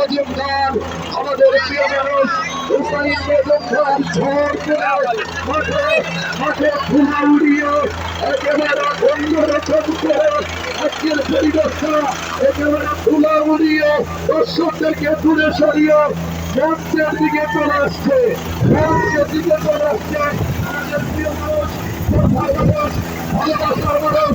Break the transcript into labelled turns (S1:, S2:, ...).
S1: মজুমদার আমাদের প্রিয় মানুষ হুসাইন মজুমদার ঝড় তুলে মাঠে মাঠে ফুলা উড়িয়ে একেবারে রক্ষণ করে আজকের পরিবেশটা একেবারে ফুলা উড়িয়ে দর্শকদেরকে দূরে সরিয়ে মঞ্চের দিকে চলে আসছে, মঞ্চের আসছে আমাদের প্রিয় মানুষ মানুষ ভালোবাসার মানুষ